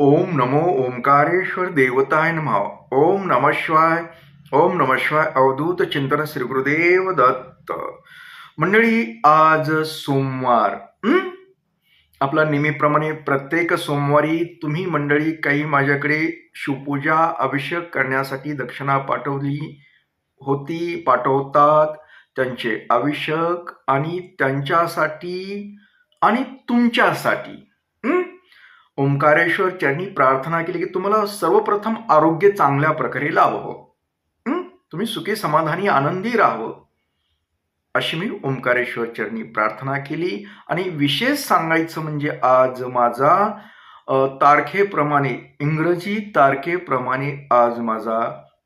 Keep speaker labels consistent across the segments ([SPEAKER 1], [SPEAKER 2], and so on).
[SPEAKER 1] ओम नमो ओंकारेश्वर देवताय नमः। ओम नमः शिवाय ओम नमः शिवाय अवधूत चिंतन श्री गुरुदेव दत्त। मंडळी आज सोमवार आपला नेहमीप्रमाणे प्रत्येक सोमवारी तुम्ही मंडळी काही माझ्याकडे शिवपूजा अभिषेक करण्यासाठी दक्षिणा पाठवली होती पाठवतात. त्यांचे अभिषेक आणि त्यांच्यासाठी आणि तुमच्यासाठी ओंकारेश्वर चरणी प्रार्थना केली की तुम्हाला सर्वप्रथम आरोग्य चांगल्या प्रकारे लावावं. तुम्ही सुखी समाधानी आनंदी राहावं. अशी मी ओंकारेश्वर चरणी प्रार्थना केली आणि विशेष सांगायचं म्हणजे आज माझा तारखेप्रमाणे इंग्रजी तारखेप्रमाणे आज माझा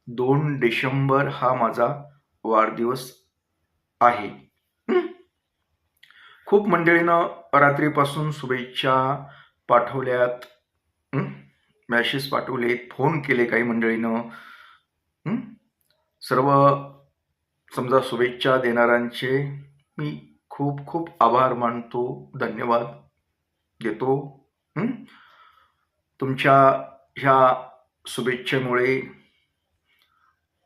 [SPEAKER 1] दोन डिसेंबर हा माझा वाढदिवस आहे. खूप मंडळीनं रात्रीपासून शुभेच्छा. पाठवल्यात. मॅसेज पाठवलेत. फोन केले काही मंडळीनं. सर्व समजा शुभेच्छा देणाऱ्यांचे मी खूप खूप आभार मानतो. धन्यवाद देतो. तुमच्या ह्या शुभेच्छेमुळे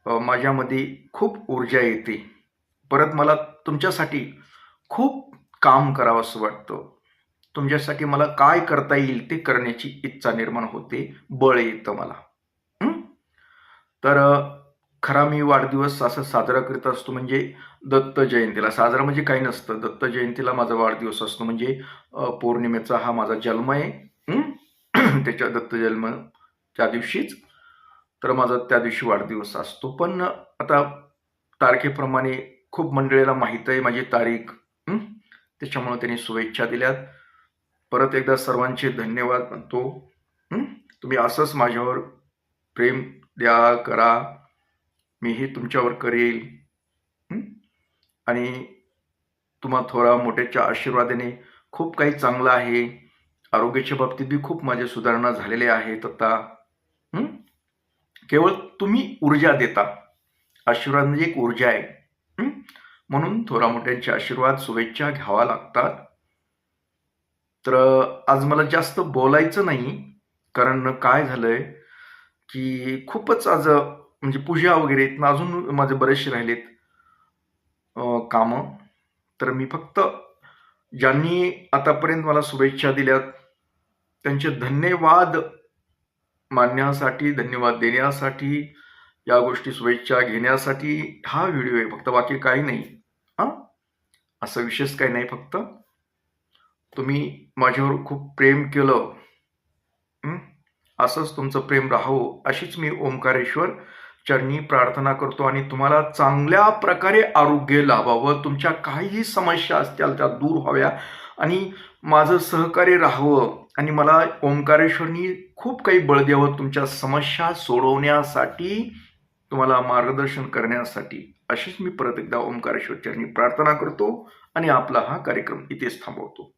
[SPEAKER 1] माझ्यामध्ये खूप ऊर्जा येते. परत मला तुमच्यासाठी खूप काम करावं असं वाटतं. तुमच्यासाठी मला काय करता येईल ते करण्याची इच्छा निर्माण होते. बळ येतं मला. तर खरा मी वाढदिवस असं साजरा करीत असतो म्हणजे दत्त जयंतीला. साजरा म्हणजे काही नसतं. दत्त जयंतीला माझा वाढदिवस असतो म्हणजे पौर्णिमेचा हा माझा जन्म आहे. त्याच्या दत्त जन्म त्या दिवशीच. तर माझा त्या दिवशी वाढदिवस असतो. पण आता तारखेप्रमाणे खूप मंडळीला माहीत आहे माझी तारीख. त्याच्यामुळं त्याच्यामुळे त्यांनी शुभेच्छा दिल्यात. परत एकदा सर्वांचे धन्यवाद म्हणतो. तुम्ही असंच माझ्यावर प्रेम द्या करा. मीही तुमच्यावर करेल. आणि तुम्हा थोरा मोठ्याच्या आशीर्वादाने खूप काही चांगलं आहे. आरोग्याच्या बाबतीत बी खूप माझ्या सुधारणा झालेल्या आहेत आता. केवळ तुम्ही ऊर्जा देता. आशीर्वाद म्हणजे एक ऊर्जा आहे. म्हणून थोरा मोठ्यांचे आशीर्वाद शुभेच्छा घ्यावा लागतात. तर आज मला जास्त बोलायचं नाही. कारण काय झालंय की खूपच आज म्हणजे पूजा वगैरे आहेत ना अजून माझे बरेचसे राहिलेत अं, कामं. तर मी फक्त ज्यांनी आतापर्यंत मला शुभेच्छा दिल्यात त्यांचे धन्यवाद मानण्यासाठी धन्यवाद देण्यासाठी या गोष्टी शुभेच्छा घेण्यासाठी हा व्हिडिओ आहे. फक्त बाकी काही नाही. हां? असं विशेष काही नाही फक्त. तुम्ही माझ्यावर खूप प्रेम केलं असंच तुमचं प्रेम राहो अशीच मी ओंकारेश्वर चरणी प्रार्थना करतो आणि तुम्हाला चांगल्या प्रकारे आरोग्य लाभावं. तुमच्या काहीही समस्या असतील त्या दूर व्हाव्या आणि माझं सहकार्य राहावं आणि मला ओंकारेश्वरनी खूप काही बळ द्यावं तुमच्या समस्या सोडवण्यासाठी तुम्हाला मार्गदर्शन करण्यासाठी. अशीच मी परत एकदा ओंकारेश्वर चरणी प्रार्थना करतो आणि आपला हा कार्यक्रम इथेच थांबवतो.